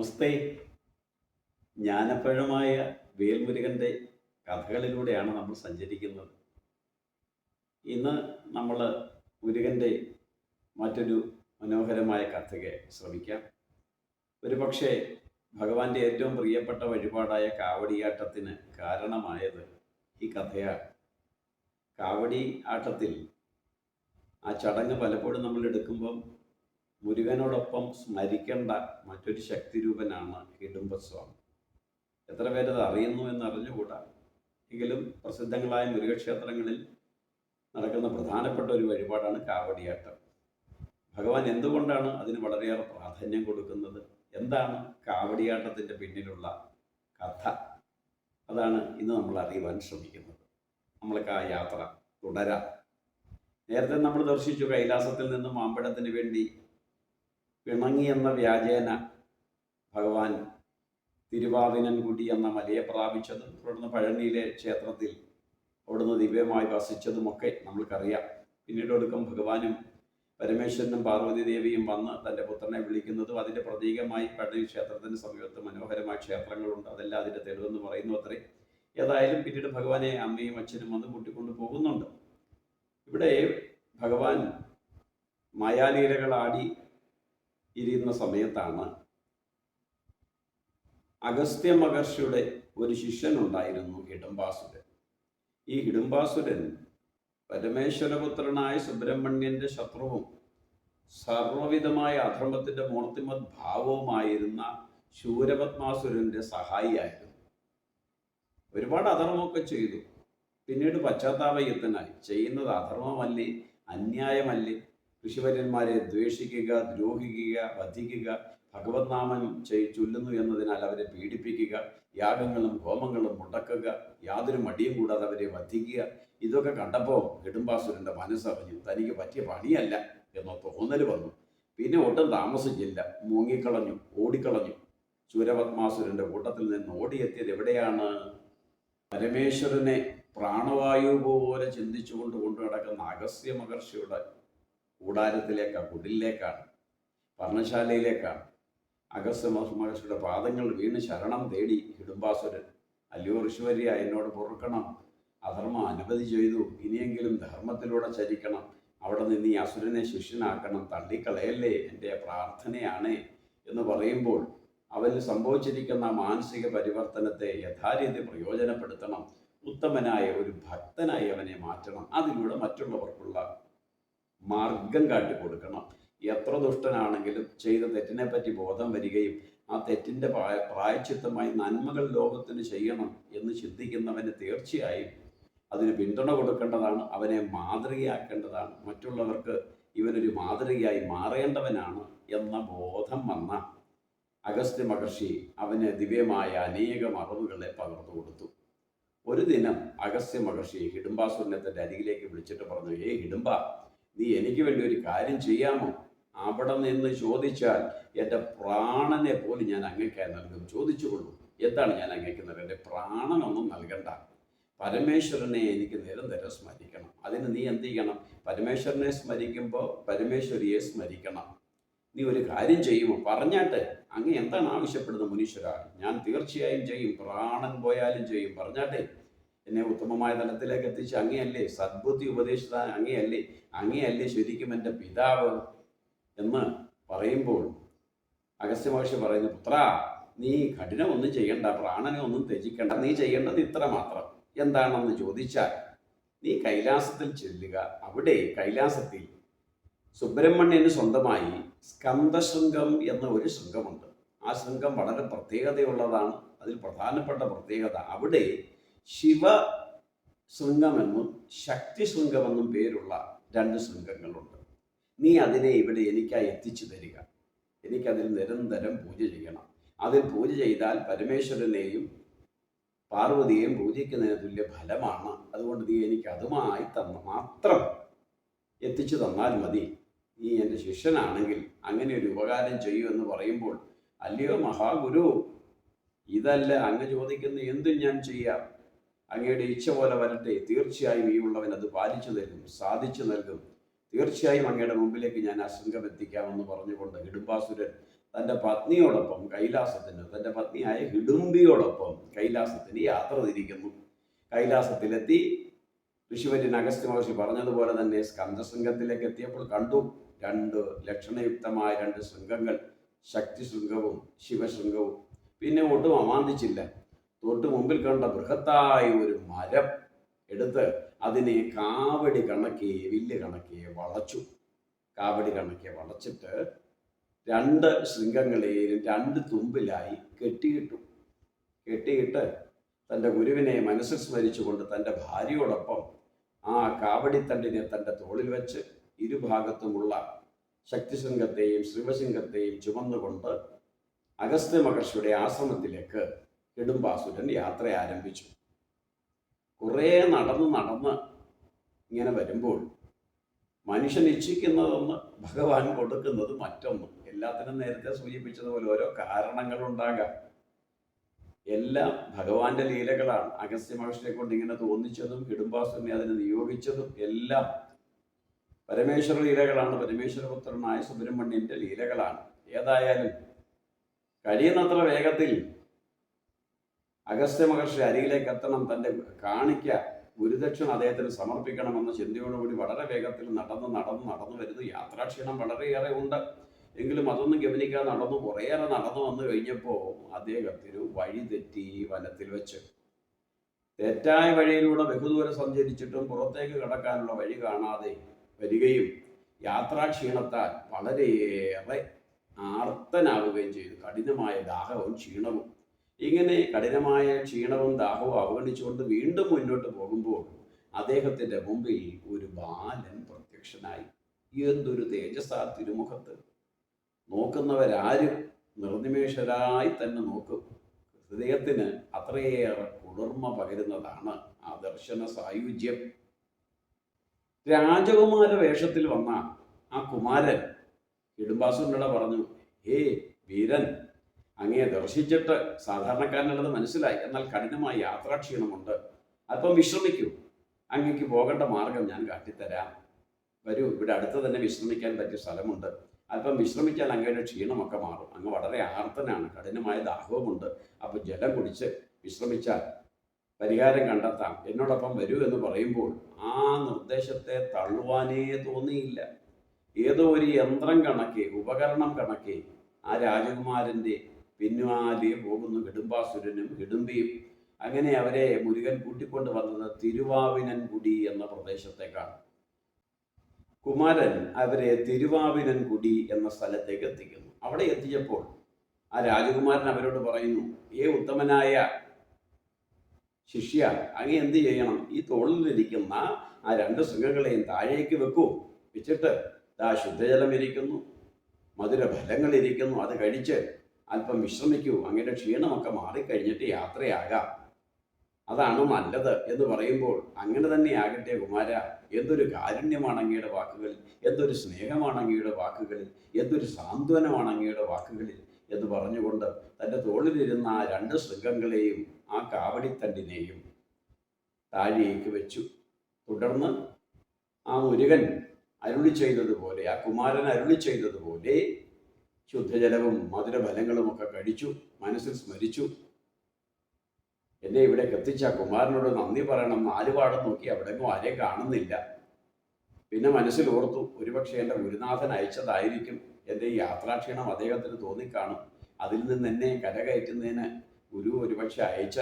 നമസ്തേ. ജ്ഞാനപ്പഴമായ വേൽമുരുകന്റെ കഥകളിലൂടെയാണ് നമ്മൾ സഞ്ചരിക്കുന്നത്. ഇന്ന് നമ്മൾ മുരുകന്റെ മറ്റൊരു മനോഹരമായ കഥയ്ക്ക് ശ്രമിക്കാം. ഒരു പക്ഷേ ഭഗവാന്റെ ഏറ്റവും പ്രിയപ്പെട്ട വഴിപാടായ കാവടിയാട്ടത്തിന് കാരണമായത് ഈ കഥയാണ്. കാവടി ആട്ടത്തിൽ ആ ചടങ്ങ് പലപ്പോഴും നമ്മൾ എടുക്കുമ്പം മുരുകനോടൊപ്പം സ്മരിക്കേണ്ട മറ്റൊരു ശക്തി ശക്തിരൂപനാണ് ഹിഡുംബസ്വാമി എത്ര പേരത് അറിയുന്നു എന്നറിഞ്ഞുകൂടാ. എങ്കിലും പ്രസിദ്ധങ്ങളായ മുരുകക്ഷേത്രങ്ങളിൽ നടക്കുന്ന പ്രധാനപ്പെട്ട ഒരു വഴിപാടാണ് കാവടിയാട്ടം. ഭഗവാൻ എന്തുകൊണ്ടാണ് അതിന് വളരെയേറെ പ്രാധാന്യം കൊടുക്കുന്നത്? എന്താണ് കാവടിയാട്ടത്തിന്റെ പിന്നിലുള്ള കഥ? അതാണ് ഇന്ന് നമ്മൾ അറിയുവാൻ ശ്രമിക്കുന്നത്. നമ്മൾക്ക് ആ യാത്ര തുടരാം. നേരത്തെ നമ്മൾ ദർശിച്ചു കൈലാസത്തിൽ നിന്ന് മാമ്പഴത്തിന് വേണ്ടി പിണങ്ങി എന്ന വ്യാജേന ഭഗവാൻ തിരുവാതിനൻകുടി എന്ന മലയെ പ്രാപിച്ചതും തുടർന്ന് പഴനിയിലെ ക്ഷേത്രത്തിൽ അവിടുന്ന് ദിവ്യമായി വസിച്ചതുമൊക്കെ നമ്മൾക്കറിയാം. പിന്നീട് ഒടുക്കം ഭഗവാനും പരമേശ്വരനും പാർവതി ദേവിയും വന്ന് തന്റെ പുത്രനെ വിളിക്കുന്നതും അതിന്റെ പ്രതീകമായി പഴനി ക്ഷേത്രത്തിന് സമീപത്ത് മനോഹരമായ ക്ഷേത്രങ്ങളുണ്ട്. അതെല്ലാം അതിന്റെ തെളിവെന്ന് പറയുന്നു അത്രേ. ഏതായാലും പിന്നീട് ഭഗവാനെ അമ്മയും അച്ഛനും വന്ന് കൂട്ടിക്കൊണ്ട് പോകുന്നുണ്ട്. ഇവിടെ ഭഗവാൻ മായാലീലകൾ ആടി ഇരിക്കുന്ന സമയത്താണ് അഗസ്ത്യ മഹർഷിയുടെ ഒരു ശിഷ്യൻ ഉണ്ടായിരുന്നു ഹിഡംബാസുരൻ. ഈ ഹിഡംബാസുരൻ പരമേശ്വരപുത്രനായ സുബ്രഹ്മണ്യന്റെ ശത്രുവും സർവവിധമായ അധർമ്മത്തിന്റെ മൂർത്തിമത് ഭാവവുമായിരുന്ന ശൂരപത്മാസുരന്റെ സഹായിയായിരുന്നു. ഒരുപാട് അധർമ്മമൊക്കെ ചെയ്തു. പിന്നീട് പശ്ചാത്താപയുദ്ധനായി ചെയ്യുന്നത് അധർമ്മമല്ലേ? അന്യായമല്ലേ? ഋഷിവര്യന്മാരെ ദ്വേഷിക്കുക ദ്രോഹിക്കുക വധിക്കുക ഭഗവത് നാമം ചൊല്ലുന്നു എന്നതിനാൽ അവരെ പീഡിപ്പിക്കുക യാഗങ്ങളും ഹോമങ്ങളും മുടക്കുക യാതൊരു മടിയും കൂടാതെ അവരെ വധിക്കുക. ഇതൊക്കെ കണ്ടപ്പോൾ നെടുമ്പാസുരന്റെ മനസ്സറിഞ്ഞു തനിക്ക് പറ്റിയ പണിയല്ല എന്ന തോന്നൽ വന്നു. പിന്നെ ഒട്ടും താമസിച്ചില്ല. മുങ്ങിക്കളഞ്ഞു ഓടിക്കളഞ്ഞു. ശൂരപത്മാസുരന്റെ കൂട്ടത്തിൽ നിന്ന് ഓടിയെത്തിയത് എവിടെയാണ്? പരമേശ്വരനെ പ്രാണവായു പോലെ ചിന്തിച്ചുകൊണ്ട് കൊണ്ടു നടക്കുന്ന അഗസ്യ മഹർഷിയുടെ കൂടാരത്തിലേക്കാണ് കുടിലേക്കാണ് പർണശാലയിലേക്കാണ്. അഗസ്ത്യ മഹർഷിയുടെ പാദങ്ങൾ വീണ് ശരണം തേടി ഹിഡുംബാസുരൻ അല്ലയോ ഋഷിവര്യ എന്നോട് പൊറുക്കണം അധർമ്മം അനുമതി ചെയ്തു ഇനിയെങ്കിലും ധർമ്മത്തിലൂടെ ചരിക്കണം അവിടെ നിന്ന് ഈ അസുരനെ ശിഷ്യനാക്കണം തള്ളിക്കളയല്ലേ എന്റെ പ്രാർത്ഥനയാണ് എന്ന് പറയുമ്പോൾ അവന് സംഭവിച്ചിരിക്കുന്ന മാനസിക പരിവർത്തനത്തെ യഥാരീതി പ്രയോജനപ്പെടുത്തണം ഉത്തമനായ ഒരു ഭക്തനായി അവനെ മാറ്റണം. അതിലൂടെ മറ്റുള്ളവർക്കുള്ള മാർഗം കാട്ടിക്കൊടുക്കണം. എത്ര ദുഷ്ടനാണെങ്കിലും ചെയ്ത തെറ്റിനെ പറ്റി ബോധം വരികയും ആ തെറ്റിന്റെ പ്രായ- പ്രായച്ചിത്തമായി നന്മകൾ ലോകത്തിന് ചെയ്യണം എന്ന് ചിന്തിക്കുന്നവന് തീർച്ചയായും അതിന് പിന്തുണ കൊടുക്കേണ്ടതാണ് അവനെ മാതൃകയാക്കേണ്ടതാണ്. മറ്റുള്ളവർക്ക് ഇവനൊരു മാതൃകയായി മാറേണ്ടവനാണ് എന്ന ബോധം വന്ന അഗസ്ത്യ മഹർഷി അവന് ദിവ്യമായ അനേകം അറിവുകളെ പകർന്നു കൊടുത്തു. ഒരു ദിനം അഗസ്ത്യ മഹർഷി ഹിഡുംബാസുരനെ തന്റെ അരികിലേക്ക് വിളിച്ചിട്ട് പറഞ്ഞു ഏ ഹിഡുംബ നീ എനിക്ക് വേണ്ടി ഒരു കാര്യം ചെയ്യാമോ? അവിടെ നിന്ന് ചോദിച്ചാൽ എന്റെ പ്രാണനെ പോലും ഞാൻ അങ്ങേക്കായി നൽകും ചോദിച്ചുകൊള്ളൂ എന്താണ് ഞാൻ അങ്ങേക്ക് നൽകുന്നത്? എന്റെ പ്രാണനൊന്നും നൽകണ്ട. പരമേശ്വരനെ എനിക്ക് നിരന്തരം സ്മരിക്കണം. അതിന് നീ എന്ത് ചെയ്യണം? പരമേശ്വരനെ സ്മരിക്കുമ്പോൾ പരമേശ്വരിയെ സ്മരിക്കണം. നീ ഒരു കാര്യം ചെയ്യുമോ? പറഞ്ഞാട്ടെ. അങ്ങ് എന്താണ് ആവശ്യപ്പെടുന്നത് മുനീശ്വര? ഞാൻ തീർച്ചയായും ചെയ്യും. പ്രാണൻ പോയാലും ചെയ്യും. പറഞ്ഞാട്ടെ. എന്നെ ഉത്തമമായ തലത്തിലേക്ക് എത്തിച്ച് അങ്ങയല്ലേ സദ്ബുദ്ധി ഉപദേശിച്ച അങ്ങയല്ലേ അങ്ങയല്ലേ ശരിക്കും എന്റെ പിതാവ് എന്ന് പറയുമ്പോൾ അഗസ്ത്യ മഹർഷി പറയുന്നു പുത്ര നീ കഠിനമൊന്നും ചെയ്യണ്ട പ്രാണനെ ഒന്നും ത്യജിക്കണ്ട നീ ചെയ്യേണ്ടത് ഇത്ര മാത്രം. എന്താണെന്ന് ചോദിച്ചാൽ നീ കൈലാസത്തിൽ ചെല്ലുക. അവിടെ കൈലാസത്തിൽ സുബ്രഹ്മണ്യന് സ്വന്തമായി സ്കന്ദശൃംഗം എന്ന ഒരു ശൃംഗമുണ്ട്. ആ ശൃംഗം വളരെ പ്രത്യേകതയുള്ളതാണ് അതിൽ പ്രധാനപ്പെട്ട പ്രത്യേകത. അവിടെ ശിവ ശൃംഗമെന്നും ശക്തി ശൃംഗമെന്നും പേരുള്ള രണ്ട് ശൃംഗങ്ങളുണ്ട്. നീ അതിനെ ഇവിടെ എനിക്കായി എത്തിച്ചു തരിക. എനിക്കതിൽ നിരന്തരം പൂജ ചെയ്യണം. അതിൽ പൂജ ചെയ്താൽ പരമേശ്വരനെയും പാർവതിയെയും പൂജിക്കുന്നതിന് തുല്യ ഫലമാണ്. അതുകൊണ്ട് നീ എനിക്ക് അതുമായി തന്ന മാത്രം എത്തിച്ചു തന്നാൽ മതി. നീ എന്റെ ശിഷ്യനാണെങ്കിൽ അങ്ങനെ ഒരു ഉപകാരം ചെയ്യൂ എന്ന് പറയുമ്പോൾ അല്ലയോ മഹാഗുരു ഇതല്ല അങ്ങ് ചോദിക്കുന്ന എന്തും ഞാൻ ചെയ്യാം. അങ്ങയുടെ ഇച്ഛ പോലെ വരട്ടെ. തീർച്ചയായും ഈ ഉള്ളവൻ അത് പാലിച്ചു നൽകും സാധിച്ചു നൽകും. തീർച്ചയായും അങ്ങയുടെ മുമ്പിലേക്ക് ഞാൻ ശൃംഗം എത്തിക്കാമെന്ന് പറഞ്ഞുകൊണ്ട് ഹിഡുംബാസുരൻ തന്റെ പത്നിയോടൊപ്പം കൈലാസത്തിന് തന്റെ പത്നിയായ ഹിഡുംബിയോടൊപ്പം കൈലാസത്തിന് യാത്ര തിരിക്കുന്നു. കൈലാസത്തിലെത്തി. ഋഷിവര്യൻ അഗസ്ത്യ മഹർഷി പറഞ്ഞതുപോലെ തന്നെ സ്കന്ധശൃംഗത്തിലേക്ക് എത്തിയപ്പോൾ കണ്ടു. രണ്ട് ലക്ഷണയുക്തമായ രണ്ട് ശൃംഗങ്ങൾ ശക്തി ശൃംഗവും ശിവശൃംഗവും. പിന്നെ ഒട്ടും അമാന്തിച്ചില്ല. തൊട്ട് മുമ്പിൽ കണ്ട ബൃഹത്തായ ഒരു മരം എടുത്ത് അതിനെ കാവടി കണക്കെ വില്ല് കണക്കെ വളച്ചു. കാവടി കണക്കെ വളച്ചിട്ട് രണ്ട് ശൃംഗങ്ങളെയും രണ്ട് തുമ്പിലായി കെട്ടിയിട്ടു. കെട്ടിയിട്ട് തന്റെ ഗുരുവിനെ മനസ്സിൽ സ്മരിച്ചുകൊണ്ട് തന്റെ ഭാര്യയോടൊപ്പം ആ കാവടിത്തണ്ടിനെ തന്റെ തോളിൽ വെച്ച് ഇരുഭാഗത്തുമുള്ള ശക്തിശൃംഗത്തെയും ശിവശൃംഗത്തെയും ചുമന്നുകൊണ്ട് അഗസ്ത്യ മഹർഷിയുടെ ആശ്രമത്തിലേക്ക് ഹിഡുംബാസുരൻ യാത്ര ആരംഭിച്ചു. കുറേ നടന്ന് നടന്ന് ഇങ്ങനെ വരുമ്പോൾ മനുഷ്യൻ ഇച്ഛിക്കുന്നതൊന്ന് ഭഗവാൻ കൊടുക്കുന്നത് മറ്റൊന്ന്. എല്ലാത്തിനും നേരത്തെ സൂചിപ്പിച്ചതുപോലെ ഓരോ കാരണങ്ങളുണ്ടാകാം. എല്ലാം ഭഗവാന്റെ ലീലകളാണ്. അഗസ്ത്യ മഹർഷിയെ കൊണ്ട് ഇങ്ങനെ തോന്നിച്ചതും ഇടുംബാസുരനെ അതിനെ നിയോഗിച്ചതും എല്ലാം പരമേശ്വര ലീലകളാണ്. പരമേശ്വരപുത്രനായ സുബ്രഹ്മണ്യന്റെ ലീലകളാണ്. ഏതായാലും കഴിയുന്നത്ര വേഗത്തിൽ അഗസ്ത്യ മഹർഷി അരികിലേക്ക് എത്തണം തന്റെ കാണിക്ക ഗുരുദക്ഷിണ അദ്ദേഹത്തിന് സമർപ്പിക്കണമെന്ന ചിന്തയോടുകൂടി വളരെ വേഗത്തിൽ നടന്ന് നടന്ന് നടന്നു വരുന്നു. യാത്രാക്ഷീണം വളരെയേറെ ഉണ്ട്. എങ്കിലും അതൊന്നും ഗമനിക്കാതെ നടന്നു കുറേയേറെ നടന്നു വന്നു കഴിഞ്ഞപ്പോൾ അദ്ദേഹത്തിന് വഴി തെറ്റി വനത്തിൽ വെച്ച്. തെറ്റായ വഴിയിലൂടെ ബഹുദൂരം സഞ്ചരിച്ചിട്ടും പുറത്തേക്ക് കടക്കാനുള്ള വഴി കാണാതെ വരികയും യാത്രാക്ഷീണത്താൽ വളരെയേറെ ആർത്തനാവുകയും ചെയ്തു. കഠിനമായ ദാഹവും ക്ഷീണവും. ഇങ്ങനെ കഠിനമായ ക്ഷീണവും ദാഹവും അവഗണിച്ചുകൊണ്ട് വീണ്ടും മുന്നോട്ട് പോകുമ്പോൾ അദ്ദേഹത്തിന്റെ മുമ്പിൽ ഒരു ബാലൻ പ്രത്യക്ഷനായി. എന്തൊരു തേജസ്സാ തിരുമുഖത്ത്. നോക്കുന്നവരാരും നിർനിമേഷരായി തന്നെ നോക്കും. ഹൃദയത്തിന് അത്രയേറെ കുളിർമ പകരുന്നതാണ് ആ ദർശന സായുജ്യം. രാജകുമാര വേഷത്തിൽ വന്ന ആ കുമാരൻ ഇടുംബാസുണ്ടട പറഞ്ഞു ഹേ വീരൻ അങ്ങയെ ദർശിച്ചിട്ട് സാധാരണക്കാരനുള്ളത് മനസ്സിലായി. എന്നാൽ കഠിനമായ യാത്രാക്ഷീണമുണ്ട് അല്പം വിശ്രമിക്കൂ. അങ്ങേക്ക് പോകേണ്ട മാർഗം ഞാൻ കാട്ടിത്തരാം. വരൂ ഇവിടെ അടുത്ത് തന്നെ വിശ്രമിക്കാൻ പറ്റിയ സ്ഥലമുണ്ട്. അല്പം വിശ്രമിച്ചാൽ അങ്ങയുടെ ക്ഷീണമൊക്കെ മാറും. അങ്ങ് വളരെ ആർത്തനാണ്. കഠിനമായ ദാഹവുമുണ്ട്. അപ്പോൾ ജലം കുടിച്ച് വിശ്രമിച്ചാൽ പരിഹാരം കണ്ടെത്താം. എന്നോടൊപ്പം വരൂ എന്ന് പറയുമ്പോൾ ആ നിർദ്ദേശത്തെ തള്ളുവാനേ തോന്നിയില്ല. ഏതോ ഒരു യന്ത്രം കണക്കെ ഉപകരണം കണക്കെ ആ രാജകുമാരന്റെ പിന്നാലെ പോകുന്നു ഹിഡുംബാസുരനും ഹിഡുംബിയും അങ്ങനെ അവരെ മുരുകൻ കൂട്ടിക്കൊണ്ട് വന്നത് തിരുവാവിനൻകുടി എന്ന പ്രദേശത്തേക്കാണ്. കുമാരൻ അവരെ തിരുവാവിനൻകുടി എന്ന സ്ഥലത്തേക്ക് എത്തിക്കുന്നു. അവിടെ എത്തിയപ്പോൾ ആ രാജകുമാരൻ അവരോട് പറയുന്നു ഏ ഉത്തമനായ ശിഷ്യ അങ്ങ് എന്ത് ചെയ്യണം? ഈ തോളിലിരിക്കുന്ന ആ രണ്ട് ശൃംഗങ്ങളെയും താഴേക്ക് വെക്കൂ. വെച്ചിട്ട് ആ ശുദ്ധജലം ഇരിക്കുന്നു മധുരഫലങ്ങൾ ഇരിക്കുന്നു. അത് കഴിച്ച് അല്പം വിശ്രമിക്കൂ. അങ്ങയുടെ ക്ഷീണമൊക്കെ മാറിക്കഴിഞ്ഞിട്ട് യാത്രയാകാം. അതാണ് നല്ലത് എന്ന് പറയുമ്പോൾ അങ്ങനെ തന്നെ ആകട്ടെ കുമാര. എന്തൊരു കാരുണ്യമാണ് അങ്ങയുടെ വാക്കുകളിൽ. എന്തൊരു സ്നേഹമാണ് അങ്ങയുടെ വാക്കുകളിൽ. എന്തൊരു സാന്ത്വനമാണ് അങ്ങയുടെ വാക്കുകളിൽ എന്ന് പറഞ്ഞുകൊണ്ട് തന്റെ തോളിലിരുന്ന ആ രണ്ട് ശൃംഗങ്ങളെയും ആ കാവടിത്തണ്ടിനെയും താഴേക്ക് വെച്ചു. തുടർന്ന് ആ മുരുകൻ അരുളി ചെയ്തതുപോലെ ആ കുമാരൻ അരുളി ചെയ്തതുപോലെ ശുദ്ധജലവും മധുരബലങ്ങളും ഒക്കെ കഴിച്ചു മനസ്സിൽ സ്മരിച്ചു. എന്നെ ഇവിടെ എത്തിച്ച ആ കുമാരനോട് നന്ദി പറയണം. നാലുപാടം നോക്കി അവിടെങ്ങും ആരെയും കാണുന്നില്ല. പിന്നെ മനസ്സിൽ ഓർത്തു ഒരുപക്ഷെ എന്റെ ഗുരുനാഥൻ അയച്ചതായിരിക്കും. എന്റെ ഈ യാത്രാക്ഷീണം അദ്ദേഹത്തിന് തോന്നിക്കാണും. അതിൽ നിന്ന് എന്നെ കരകയറ്റുന്നതിന് ഗുരു ഒരുപക്ഷെ അയച്ച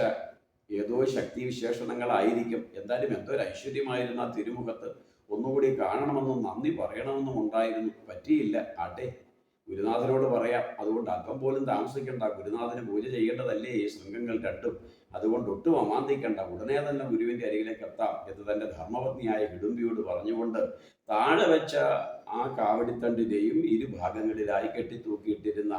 ഏതോ ശക്തി വിശേഷണങ്ങളായിരിക്കും. എന്തായാലും എന്തോ ഒരു ഐശ്വര്യമായിരുന്നു ആ തിരുമുഖത്ത്. ഒന്നുകൂടി കാണണമെന്നും നന്ദി പറയണമെന്നും ഉണ്ടായിരുന്നു. പറ്റിയില്ല. ആട്ടെ. ഗുരുനാഥനോട് പറയാം അതുകൊണ്ട് അല്പം പോലും താമസിക്കേണ്ട. ഗുരുനാഥന് പൂജ ചെയ്യേണ്ടതല്ലേ? ഈ ശൃംഗങ്ങൾ രണ്ടും അതുകൊണ്ട് ഒട്ടും അമാന്തിക്കേണ്ട. ഉടനെ തന്നെ ഗുരുവിന്റെ അരികിലേക്ക് എത്താം എന്ന് തന്റെ ധർമ്മപത്നിയായ ഹിഡുംബിയോട് പറഞ്ഞുകൊണ്ട് താഴെ വെച്ച ആ കാവടിത്തണ്ടിനെയും ഇരുഭാഗങ്ങളിലായി കെട്ടിത്തൂക്കിയിട്ടിരുന്ന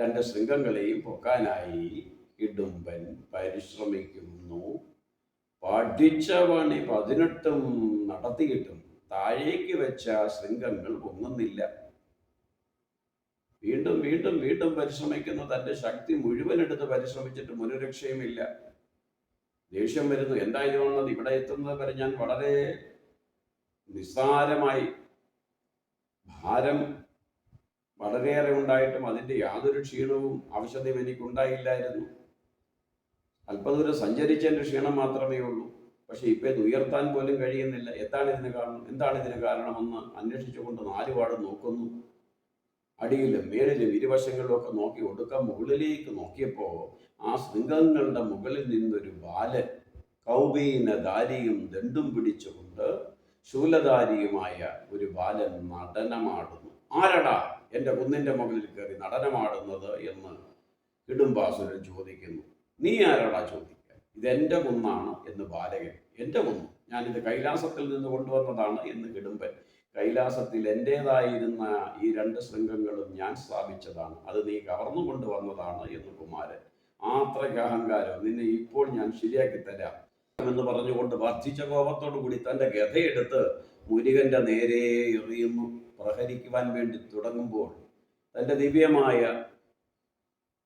രണ്ട് ശൃംഗങ്ങളെയും പൊക്കാനായി ഇടുമ്പൻ പരിശ്രമിക്കുന്നു. പഠിച്ച പണി പതിനെട്ടും നടത്തിയിട്ടും താഴേക്ക് വെച്ച ശൃംഗങ്ങൾ പൊങ്ങുന്നില്ല. വീണ്ടും വീണ്ടും വീണ്ടും പരിശ്രമിക്കുന്ന. തന്റെ ശക്തി മുഴുവൻ എടുത്ത് പരിശ്രമിച്ചിട്ട് മുനരക്ഷയുമില്ല ദേഷ്യം വരുന്നു. എന്താ ഇതുകൊണ്ടത് ഇവിടെ എത്തുന്നത് വരെ ഞാൻ വളരെ നിസ്സാരമായി ഭാരം വളരെയേറെ ഉണ്ടായിട്ടും അതിന്റെ യാതൊരു ക്ഷീണവും ആവശ്യതയും എനിക്കുണ്ടായില്ലായിരുന്നു. അല്പദൂരം സഞ്ചരിച്ചതിന്റെ ക്ഷീണം മാത്രമേ ഉള്ളൂ. പക്ഷെ ഇപ്പം ഇത് ഉയർത്താൻ പോലും കഴിയുന്നില്ല. എന്താണ് ഇതിന് കാരണം? എന്താണ് ഇതിന് കാരണമെന്ന് അന്വേഷിച്ചുകൊണ്ട് നാലുപാട് നോക്കുന്നു. അടിയിലും മേളിലും ഇരുവശങ്ങളിലും ഒക്കെ നോക്കി ഒടുക്കം മുകളിലേക്ക് നോക്കിയപ്പോൾ ആ ശൃംഗങ്ങളുടെ മുകളിൽ നിന്നൊരു ബാലൻ കൗബീന ദാരിയും ദണ്ടും പിടിച്ചുകൊണ്ട് ശൂലധാരിയുമായ ഒരു ബാലൻ നടനമാടുന്നു. ആരടാ എന്റെ കുന്നിന്റെ മുകളിൽ കയറി നടനമാടുന്നത്? എന്ന് ഇടുംബാസുരൻ ചോദിക്കുന്നു. നീ ആരടാ? ചോദിക്കുക ഇതെന്റെ കുന്നാണ് എന്ന് ബാലകൻ. എന്റെ കുന്ന്? ഞാനിത് കൈലാസത്തിൽ നിന്ന് കൊണ്ടുവന്നതാണ് എന്ന് കിടുമ്പൻ കൈലാസത്തിൽ എന്റേതായിരുന്ന ഈ രണ്ട് ശൃംഗങ്ങളും ഞാൻ സ്ഥാപിച്ചതാണ്. അത് നീ കവർന്നു കൊണ്ടുവന്നതാണ് എന്ന് കുമാരൻ. ആത്രയ്ക്ക് അഹങ്കാരം നിന്നെ ഇപ്പോൾ ഞാൻ ശരിയാക്കി തരാം എന്ന് പറഞ്ഞുകൊണ്ട് വർദ്ധിച്ച കോപത്തോടു കൂടി തന്റെ ഗതയെടുത്ത് മുരുകന്റെ നേരെ എറിയുന്നു പ്രഹരിക്കുവാൻ വേണ്ടി തുടങ്ങുമ്പോൾ തന്റെ ദിവ്യമായ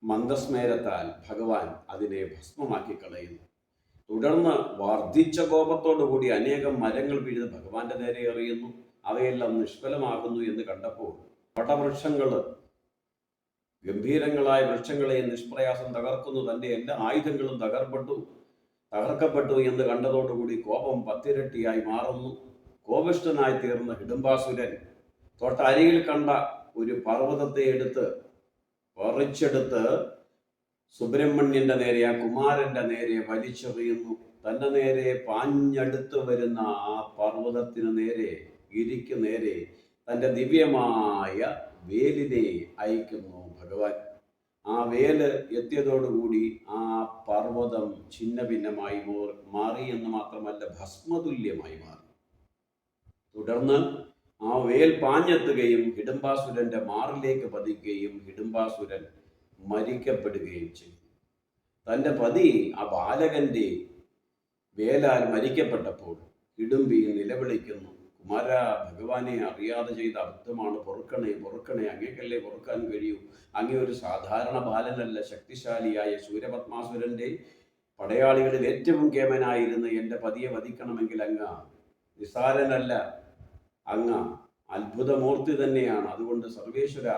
മന്ദസ്മേരത്താൽ ഭഗവാൻ അതിനെ ഭസ്മമാക്കി കളയുന്നു. തുടർന്ന് വർദ്ധിച്ച കോപത്തോടു കൂടി അനേകം മരങ്ങൾ പിഴുത് ഭഗവാന്റെ നേരെ എറിയുന്നു. അവയെല്ലാം നിഷ്ഫലമാകുന്നു എന്ന് കണ്ടപ്പോൾ വടവൃക്ഷങ്ങൾ ഗംഭീരങ്ങളായ വൃക്ഷങ്ങളെ നിഷ്പ്രയാസം തകർക്കുന്നു. തന്റെ എല്ലാ ആയുധങ്ങളും തകർപ്പെട്ടു തകർക്കപ്പെട്ടു എന്ന് കണ്ടതോടുകൂടി കോപം പത്തിരട്ടിയായി മാറുന്നു. കോപിഷ്ഠനായി തീർന്ന ഹിഡംബാസുരൻ തൊട്ടരികിൽ കണ്ട ഒരു പർവതത്തെ എടുത്ത് പറിച്ചെടുത്ത് സുബ്രഹ്മണ്യന്റെ നേരെ ആ കുമാരന്റെ നേരെ വലിച്ചെറിയുന്നു. തന്റെ നേരെ പാഞ്ഞടുത്ത് വരുന്ന ആ പർവതത്തിന് നേരെ ഗിരിക്ക് നേരെ തന്റെ ദിവ്യമായ വേലിനെ അയക്കുന്നു ഭഗവാൻ. ആ വേൽ എത്തിയതോടുകൂടി ആ പർവതം ഛിന്ന ഭിന്നമായി മാറി എന്ന് മാത്രമല്ല ഭസ്മതുല്യമായി മാറി തുടർന്ന് ആ വേൽ പാഞ്ഞെത്തുകയും ഹിഡംബാസുരന്റെ മാറിലേക്ക് പതിക്കുകയും ഹിഡംബാസുരൻ മരിക്കപ്പെടുകയും ചെയ്തു. തന്റെ പതി ആ ബാലകന്റെ വേലാൽ മരിക്കപ്പെട്ടപ്പോൾ ഇടുമ്പി നിലവിളിക്കുന്നു. കുമാര ഭഗവാനെ അറിയാതെ ചെയ്ത അബദ്ധമാണ്. പൊറുക്കണേ പൊറുക്കണേ അങ്ങേക്കല്ലേ പൊറുക്കാൻ കഴിയൂ. അങ്ങേ ഒരു സാധാരണ ബാലനല്ല ശക്തിശാലിയായ സൂര്യപത്മാസുരന്റെ പടയാളികളിൽ ഏറ്റവും കേമനായിരുന്ന എന്റെ പതിയെ വധിക്കണമെങ്കിൽ അങ്ങ നിസാരനല്ല അങ്ങ അത്ഭുതമൂർത്തി തന്നെയാണ്. അതുകൊണ്ട് സർവേശ്വര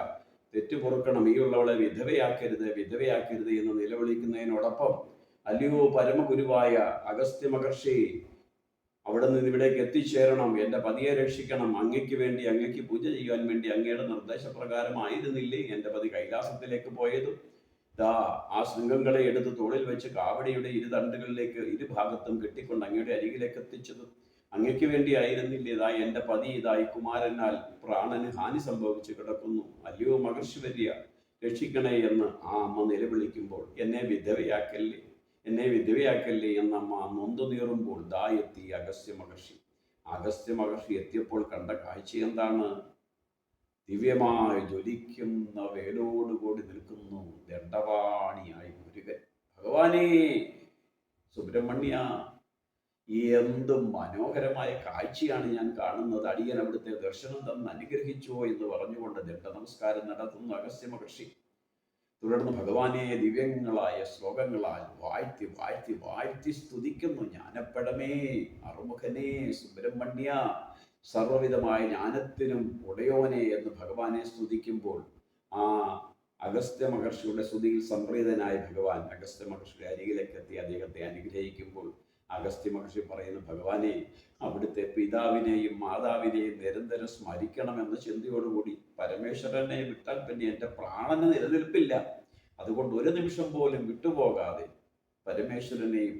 തെറ്റു പൊറുക്കണം. ഈ ഉള്ളവളെ വിധവയാക്കരുത് വിധവയാക്കരുത് എന്ന് നിലവിളിക്കുന്നതിനോടൊപ്പം അല്ലയോ പരമഗുരുവായ അഗസ്ത്യ മഹർഷി അവിടെ നിന്ന് ഇവിടേക്ക് എത്തിച്ചേരണം. എന്റെ പതിയെ രക്ഷിക്കണം. അങ്ങയ്ക്ക് വേണ്ടി അങ്ങയ്ക്ക് പൂജ ചെയ്യാൻ വേണ്ടി അങ്ങയുടെ നിർദ്ദേശപ്രകാരമായിരുന്നില്ലേ എന്റെ പതി കൈലാസത്തിലേക്ക് പോയത് ദാ ആ ശൃംഗങ്ങളെ എടുത്ത് തോളിൽ വെച്ച് കാവടിയുടെ ഇരു തണ്ടുകളിലേക്ക് ഇരുഭാഗത്തും കെട്ടിക്കൊണ്ട് അങ്ങയുടെ അരികിലേക്ക് എത്തിച്ചത്. അങ്ങയ്ക്ക് വേണ്ടി ആയിരുന്നില്ലേ? ഇതാ എന്റെ പതി ഇതായി കുമാരനാൽ പ്രാണന് ഹാനി സംഭവിച്ചു കിടക്കുന്നു. അല്ലയോ മഹർഷി വര്യ രക്ഷിക്കണേ എന്ന് ആ അമ്മ നിലവിളിക്കുമ്പോൾ എന്നെ വിധവയാക്കല്ലേ? എന്നെ വിധവയാക്കല്ലേ എന്നമ്മ നൊന്തു നീറുമ്പോൾ ദാ എത്തി അഗസ്ത്യ മഹർഷി അഗസ്ത്യ മഹർഷി എത്തിയപ്പോൾ കണ്ട കാഴ്ച എന്താണ്? ദിവ്യമായി ജ്വലിക്കുന്ന വേലോടുകൂടി നിൽക്കുന്നു ദണ്ഡവാണിയായി മുരുകൻ. ഭഗവാനേ സുബ്രഹ്മണ്യ എന്ത് മനോഹരമായ കാഴ്ചയാണ് ഞാൻ കാണുന്നത്. അടിയൻ അവിടുത്തെ ദർശനം തന്ന് അനുഗ്രഹിച്ചോ എന്ന് പറഞ്ഞുകൊണ്ട് ദണ്ഡ നമസ്കാരം നടത്തുന്നു അഗസ്ത്യ മഹർഷി തുടർന്ന് ഭഗവാനെ ദിവ്യങ്ങളായ ശ്ലോകങ്ങളാൽ വാഴ്ത്തി വാഴ്ത്തി വാഴ്ത്തി സ്തുതിക്കുന്നു. ജ്ഞാനപ്പടമേ അറുമുഖനെ സുബ്രഹ്മണ്യ സർവവിധമായ ജ്ഞാനത്തിനും ഉടയോനെ എന്ന് ഭഗവാനെ സ്തുതിക്കുമ്പോൾ ആ അഗസ്ത്യ മഹർഷിയുടെ സ്തുതിയിൽ സംപ്രീതനായ ഭഗവാൻ അഗസ്ത്യ മഹർഷിയുടെ അരികിലേക്ക് എത്തി അദ്ദേഹത്തെ അനുഗ്രഹിക്കുമ്പോൾ അഗസ്ത്യ മഹർഷി പറയുന്ന ഭഗവാനെ അവിടുത്തെ പിതാവിനെയും മാതാവിനെയും നിരന്തരം സ്മരിക്കണമെന്ന ചിന്തയോടുകൂടി പരമേശ്വരനെ വിട്ടാൽ പിന്നെ എന്റെ പ്രാണന് നിലനിൽപ്പില്ല. അതുകൊണ്ട് ഒരു നിമിഷം പോലും വിട്ടുപോകാതെ പരമേശ്വരനെയും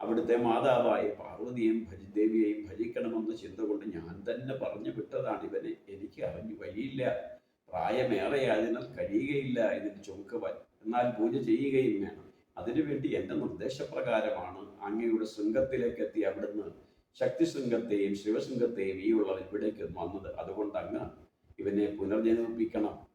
അവിടുത്തെ മാതാവായ പാർവതിയെയും ഭജി ദേവിയെയും ഭജിക്കണമെന്ന ചിന്ത കൊണ്ട് ഞാൻ തന്നെ പറഞ്ഞു വിട്ടതാണ് ഇവനെ. എനിക്ക് അറിഞ്ഞു വഴിയില്ല. പ്രായമേറെ അതിനാൽ കഴിയുകയില്ല. ഇതിന് ചുമക്കുവാൻ എന്നാൽ പൂജ ചെയ്യുകയും വേണം. അതിനുവേണ്ടി എന്റെ നിർദ്ദേശപ്രകാരമാണ് അങ്ങയുടെ ശൃംഗത്തിലേക്ക് എത്തി അവിടുന്ന് ശക്തി ശൃംഗത്തെയും ശിവശൃംഗത്തെയും ഈ ഉള്ളവൻ ഇവിടേക്ക് വന്നത്. അതുകൊണ്ട് അങ്ങ് ഇവനെ പുനർജനിപ്പിക്കണം.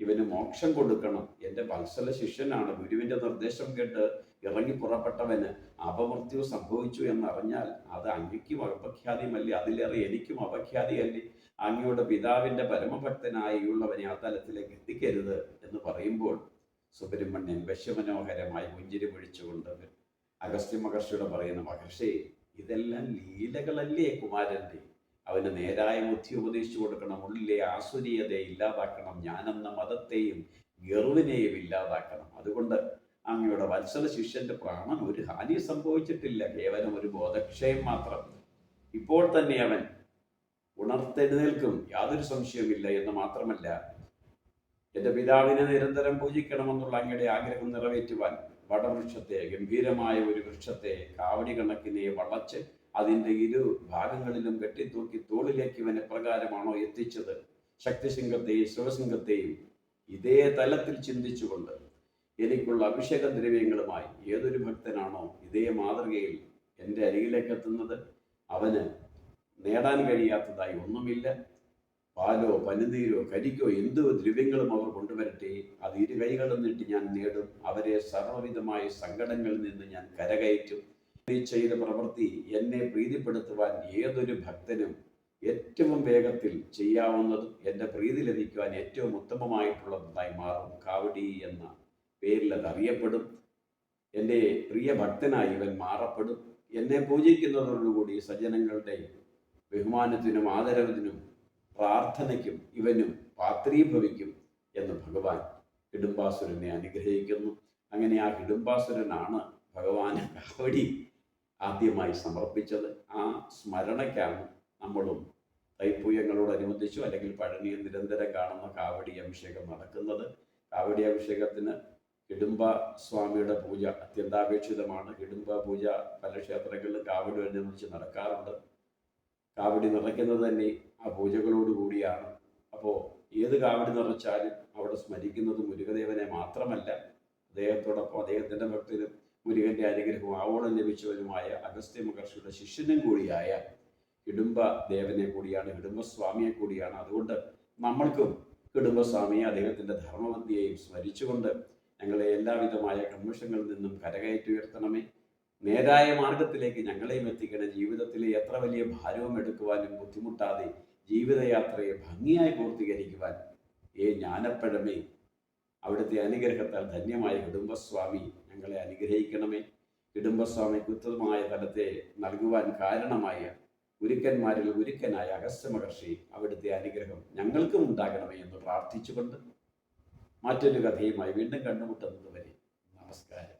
ഇവന് മോക്ഷം കൊടുക്കണം. എന്റെ വത്സല ശിഷ്യനാണ്. ഗുരുവിന്റെ നിർദ്ദേശം കേട്ട് ഇറങ്ങി പുറപ്പെട്ടവന് അപമൃത്യു സംഭവിച്ചു എന്നറിഞ്ഞാൽ അത് അങ്ങയ്ക്കും അപഖ്യാതിയല്ലേ അതിലേറെ എനിക്കും അപഖ്യാതിയല്ലേ? അങ്ങയുടെ പിതാവിന്റെ പരമഭക്തനായ ഉള്ളവനെ ആ തലത്തിലേക്ക് എത്തിക്കരുത് എന്ന് പറയുമ്പോൾ സുബ്രഹ്മണ്യൻ വശ്യമനോഹരമായി പുഞ്ചിരി പൊഴിച്ചുകൊണ്ട് അഗസ്ത്യ മഹർഷിയോട് പറയുന്ന മഹർഷി ഇതെല്ലാം ലീലകളല്ലേ കുമാരന്റെ? അവന് നേരായ ബുദ്ധി ഉപദേശിച്ചു കൊടുക്കണം ഉള്ളിലെ ആസുരീയതയെ ഇല്ലാതാക്കണം ഞാനെന്ന മതത്തെയും ഗർവിനെയും ഇല്ലാതാക്കണം. അതുകൊണ്ട് അങ്ങയുടെ വത്സല ശിഷ്യന്റെ പ്രാണൻ ഒരു ഹാനി സംഭവിച്ചിട്ടില്ല കേവലം ഒരു ബോധക്ഷയം മാത്രം. ഇപ്പോൾ തന്നെ അവൻ ഉണർത്തെഴുന്നേൽക്കും യാതൊരു സംശയവുമില്ല എന്ന് മാത്രമല്ല എന്റെ പിതാവിനെ നിരന്തരം പൂജിക്കണമെന്നുള്ള അങ്ങയുടെ ആഗ്രഹം നിറവേറ്റുവാൻ വടവൃക്ഷത്തെ ഗംഭീരമായ ഒരു വൃക്ഷത്തെ കാവടി കണക്കിനെ വളച്ച് അതിന്റെ ഇരു ഭാഗങ്ങളിലും കെട്ടിത്തൂക്കി തോളിലേക്ക് ഇവൻ പ്രകാരമാണോ എത്തിച്ചത്? ശക്തിസിംഹത്തെയും ശിവസിംഹത്തെയും ഇതേ തലത്തിൽ ചിന്തിച്ചുകൊണ്ട് എനിക്കുള്ള അഭിഷേക ദ്രവ്യങ്ങളുമായി ഏതൊരു ഭക്തനാണോ ഇതേ മാതൃകയിൽ എന്റെ അരികിലേക്ക് എത്തുന്നത്? അവന് നേടാൻ കഴിയാത്തതായി ഒന്നുമില്ല. പാലോ പനിനീരോ കരിക്കോ എന്തു ദ്രവ്യങ്ങളും അവർ കൊണ്ടുവരട്ടെ. അത് ഇരു കൈകളും നീട്ടി ഞാൻ നേടും. അവരെ സർവവിധമായ സങ്കടങ്ങളിൽ നിന്ന് ഞാൻ കരകയറ്റും. ചെയ്ത പ്രവൃത്തി എന്നെ പ്രീതിപ്പെടുത്തുവാൻ ഏതൊരു ഭക്തനും ഏറ്റവും വേഗത്തിൽ ചെയ്യാവുന്നതും എന്റെ പ്രീതി ലഭിക്കുവാൻ ഏറ്റവും ഉത്തമമായിട്ടുള്ളതായി മാറും. കാവടി എന്ന പേരിൽ അത് അറിയപ്പെടും. എന്റെ പ്രിയ ഭക്തനായി ഇവൻ മാറപ്പെടും. എന്നെ പൂജിക്കുന്നതോടുകൂടി സജ്ജനങ്ങളുടെ ബഹുമാനത്തിനും ആദരവിനും പ്രാർത്ഥനയ്ക്കും ഇവനും പാത്രീഭവിക്കും എന്ന് ഭഗവാൻ ഹിഡുംബാസുരനെ അനുഗ്രഹിക്കുന്നു. അങ്ങനെ ആ ഹിഡുംബാസുരനാണ് ഭഗവാൻ കാവടി ആദ്യമായി സമർപ്പിച്ചത്. ആ സ്മരണയ്ക്കാണ് നമ്മളും തൈപ്പൂയങ്ങളോടനുബന്ധിച്ചു അല്ലെങ്കിൽ പഴനിയിൽ നിരന്തരം കാണുന്ന കാവടി അഭിഷേകം നടക്കുന്നത്. കാവടി അഭിഷേകത്തിന് ഹിഡുംബ സ്വാമിയുടെ പൂജ അത്യന്താപേക്ഷിതമാണ്. ഹിഡുംബ പൂജ പല ക്ഷേത്രങ്ങളിലും കാവടി അനുബന്ധിച്ച് നടക്കാറുണ്ട്. കാവടി നിറയ്ക്കുന്നത് തന്നെ ആ പൂജകളോട് കൂടിയാണ്. അപ്പോൾ ഏത് കാവടി നിറച്ചാലും അവിടെ സ്മരിക്കുന്നത് മുരുകദേവനെ മാത്രമല്ല അദ്ദേഹത്തോടൊപ്പം അദ്ദേഹത്തിന്റെ ഭക്തരും മുരുകന്റെ അനുഗ്രഹവും ആവോളം ലഭിച്ചവരുമായ അഗസ്ത്യ മഹർഷിയുടെ ശിഷ്യനും കൂടിയായ ഇടുംബ ദേവനെ കൂടിയാണ് ഇടുംബസ്വാമിയെ കൂടിയാണ്. അതുകൊണ്ട് നമ്മൾക്കും ഹിഡുംബസ്വാമിയെ അദ്ദേഹത്തിന്റെ ധർമ്മവന്തിയെയും സ്മരിച്ചുകൊണ്ട് ഞങ്ങളെ എല്ലാവിധമായ കൺമുഷങ്ങളിൽ നിന്നും കരകയറ്റി ഉയർത്തണമേ. നേരായ മാർഗത്തിലേക്ക് ഞങ്ങളെയും എത്തിക്കണം ജീവിതത്തിലെ എത്ര വലിയ ഭാരവും എടുക്കുവാനും ബുദ്ധിമുട്ടാതെ ജീവിതയാത്രയെ ഭംഗിയായി പൂർത്തീകരിക്കുവാൻ ഏ ജ്ഞാനപ്പഴമേ അവിടുത്തെ അനുഗ്രഹത്താൽ ധന്യമായ കുടുംബസ്വാമി ഞങ്ങളെ അനുഗ്രഹിക്കണമേ. കുടുംബസ്വാമിക്ക് ഉത്തമമായ തലത്തെ നൽകുവാൻ കാരണമായ ഗുരുക്കന്മാരിൽ ഗുരുക്കനായ അഗസ്ത്യ മഹർഷി അവിടുത്തെ അനുഗ്രഹം ഞങ്ങൾക്കും ഉണ്ടാകണമേ എന്ന് പ്രാർത്ഥിച്ചുകൊണ്ട് മറ്റൊരു കഥയുമായി വീണ്ടും കണ്ടുമുട്ടുന്നത് വരെ നമസ്കാരം.